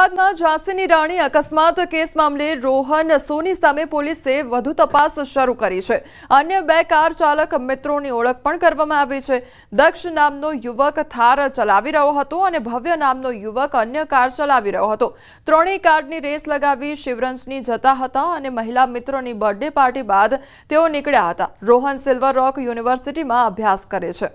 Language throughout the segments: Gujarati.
અમદાવાદમાં ઝાંસીની રાણી અકસ્માત કેસ મામલે રોહન સોની સામે પોલીસે વધુ તપાસ શરૂ કરી છે. અન્ય બે કાર ચાલક મિત્રોની ઓળખ પણ કરવામાં આવી છે. દક્ષ નામનો યુવક થાર ચલાવી રહ્યો હતો અને ભવ્ય નામનો યુવક અન્ય કાર ચલાવી રહ્યો હતો. ત્રણેય કારની રેસ લગાવી શિવરંજની જતા હતા અને મહિલા મિત્રોની બર્થડે પાર્ટી બાદ તેઓ નીકળ્યા હતા. રોહન સિલ્વર રોક યુનિવર્સિટીમાં અભ્યાસ કરે છે.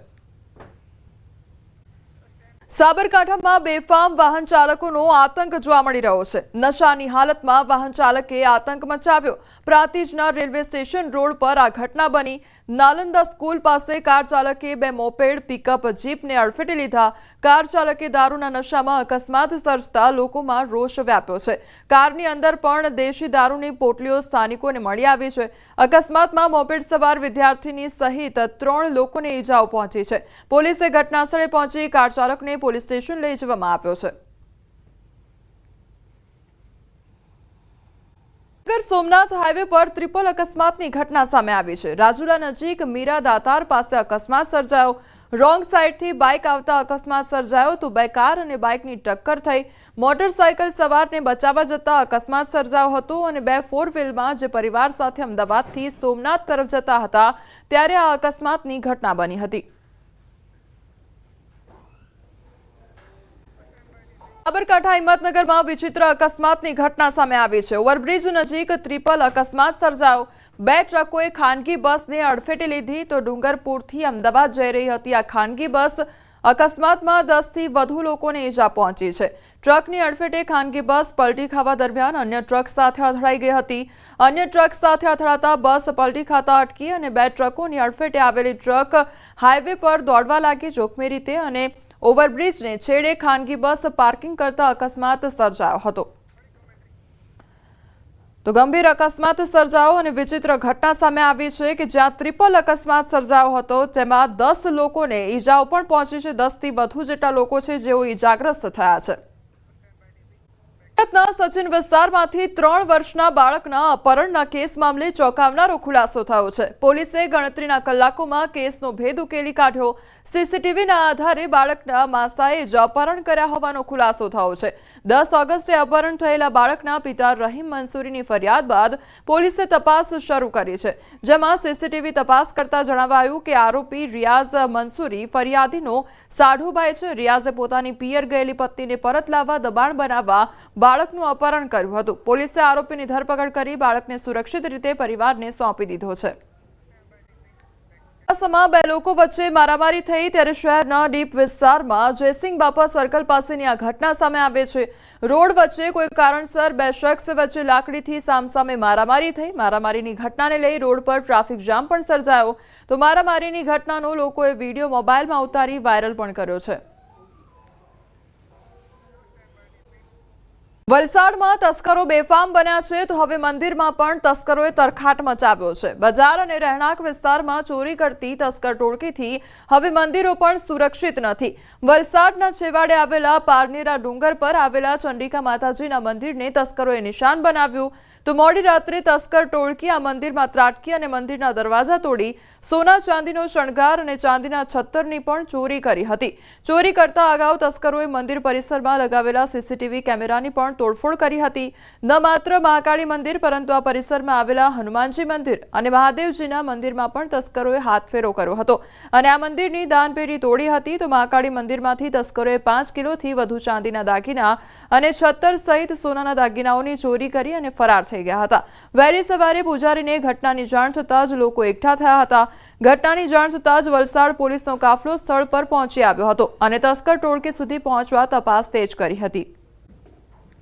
સાબરકાંઠામાં બેફામ વાહન ચાલકોનો આતંક જોવા મળી રહ્યો છે. નશાની હાલતમાં વાહન ચાલકે આતંક મચાવ્યો. પ્રાંતિજના રેલવે સ્ટેશન રોડ પર આ ઘટના બની. નાલંદા સ્કૂલ પાસે કાર ચાલકે બે મોપેડ પિકઅપ જીપને અડફેટે લીધા. કાર ચાલકે દારૂના નશામાં અકસ્માત સર્જતા લોકોમાં રોષ વ્યાપ્યો છે. કારની અંદર પણ દેશી દારૂની પોટલીઓ સ્થાનિકોને મળી આવી છે. અકસ્માતમાં મોપેડ સવાર વિદ્યાર્થીની સહિત ત્રણ લોકોને ઈજાઓ પહોંચી છે. પોલીસે ઘટનાસ્થળે પહોંચી કાર ચાલકને પોલીસ સ્ટેશન લઈ જવામાં આવ્યો છે. નગર સોમનાથ હાઈવે પર ત્રિપલ અકસ્માતની ઘટના સામે આવી છે. રાજુલા નજીક મીરા દાતાર પાસે અકસ્માત સર્જાયો. રોંગ સાઈડથી બાઇક આવતા અકસ્માત સર્જાયો તો બે કાર અને બાઇકની ટક્કર થઈ. મોટરસાયકલ સવારને બચાવવા જતા અકસ્માત સર્જાયો હતો અને બે ફોર વ્હીલમાં જે પરિવાર સાથે અમદાવાદથી સોમનાથ તરફ જતા હતા, ત્યારે આ અકસ્માતની ઘટના બની હતી. સાબરકાંઠા, હિંમતનગરમાં વિચિત્ર અકસ્માતની ઘટના સામે આવી છે. ઓવરબ્રિજ નજીક ત્રિપલ અકસ્માત સર્જાયો. બે ટ્રકોએ ખાનગી બસને અડફેટે લીધી તો ડુંગરપુરથી અમદાવાદ જઈ રહી હતી આ ખાનગી બસ. અકસ્માતમાં દસથી વધુ લોકોને ઈજા પહોંચી છે. ટ્રકની અડફેટે ખાનગી બસ પલટી ખાવા દરમિયાન અન્ય ટ્રક સાથે અથડાઈ ગઈ હતી. અન્ય ટ્રક સાથે અથડાતા બસ પલટી ખાતા અટકી અને બે ટ્રકોની અડફેટે આવેલી ટ્રક હાઈવે પર દોડવા લાગી. જોખમી રીતે અને ઓવરબ્રિજને છેડે ખાનગી બસ પાર્કિંગ કરતા અકસ્માત સર્જાયો હતો. તો ગંભીર અકસ્માત સર્જાયો અને વિચિત્ર ઘટના સામે આવી છે કે જ્યાં ત્રિપલ અકસ્માત સર્જાયો હતો, તેમાં દસ લોકોને ઈજાઓ પણ પહોંચી છે. દસથી વધુ જેટલા લોકો છે જેઓ ઈજાગ્રસ્ત થયા છે. સુરતના સચિન વિસ્તારમાંથી ત્રણ વર્ષના બાળકના અપહરણના કેસ મામલે ચોંકાવનારો ખુલાસો થયો છે. પોલીસે ગણતરીના કલાકોમાં કેસનો ભેદ ઉકેલી કાઢ્યો. સીસીટીવીના આધારે બાળકના માસાએ જ અપહરણ કર્યા હોવાનો ખુલાસો થયો છે. દસ ઓગસ્ટે અપહરણ થયેલા બાળકના પિતા રહીમ મંસૂરીની ફરિયાદ બાદ પોલીસે તપાસ શરૂ કરી છે. જેમાં સીસીટીવી તપાસ કરતા જણાવાયું કે આરોપી રિયાઝ મંસૂરી ફરિયાદીનો સાઢુભાઈ છે. રિયાઝે પોતાની પિયર ગયેલી પત્નીને પરત લાવવા દબાણ બનાવવા બાળકનું અપહરણ કર્યું હતું. પોલીસે આરોપીની ધરપકડ કરી બાળકને સુરક્ષિત રીતે પરિવારને સોંપી દીધો છે. સમા બે લોકો વચ્ચે મારામારી થઈ ત્યારે શહેરના ડીપ વિસ્તારમાં જયસિંહ બાપા સર્કલ પાસેની આ ઘટના સામે આવે છે. રોડ વચ્ચે કોઈ કારણસર બે શખ્સ વચ્ચે લાકડીથી સામસામે મારામારી થઈ. મારામારીની ઘટનાને લઈ રોડ પર ટ્રાફિક જામ પણ સર્જાયો. તો મારામારીની ઘટનાનો લોકોએ વીડિયો મોબાઈલમાં ઉતારી વાયરલ પણ કર્યો છે. વલસાડમાં તસ્કરો બેફામ બન્યા છે, તો હવે મંદિરમાં પણ તસ્કરોએ તરખાટ મચાવ્યો છે. બજાર અને રહેણાંક વિસ્તારમાં ચોરી કરતી તસ્કર ટોળકીથી હવે મંદિરો પણ સુરક્ષિત નથી. વલસાડના છેવાડે આવેલા પારનેરા ડુંગર પર આવેલા ચંડિકા માતાજીના મંદિરને તસ્કરોએ નિશાન બનાવ્યું. તો મોડી રાત્રે તસ્કર ટોળકી આ મંદિરમાં ત્રાટકી અને મંદિરના દરવાજા તોડી સોના ચાંદીનો શણગાર અને ચાંદીના છત્તરની પણ ચોરી કરી હતી. ચોરી કરતા અગાઉ તસ્કરોએ મંદિર પરિસરમાં લગાવેલા સીસીટીવી કેમેરાની પણ તોડફોડ કરી હતી. ન માત્ર મહાકાળી મંદિર, પરંતુ આ પરિસરમાં આવેલા હનુમાનજી મંદિર અને મહાદેવજીના મંદિરમાં પણ તસ્કરોએ હાથફેરો કર્યો હતો. અને આ મંદિરની દાનપેઢી તોડી હતી તો મહાકાળી મંદિરમાંથી તસ્કરોએ પાંચ કિલોથી વધુ ચાંદીના દાગીના અને છત્તર સહિત સોનાના દાગીનાઓની ચોરી કરી અને ફરાર થઈ ગયા હતા. વહેલી સવારે પૂજારીને ઘટનાની જાણ થતાં જ લોકો એકઠા થયા હતા. ઘટનાની જાણ થતાં જ વલસાડ પોલીસનો કાફલો સ્થળ પર પહોંચી આવ્યો હતો અને તસ્કર ટોળકી સુધી પહોંચવા તપાસ તેજ કરી હતી.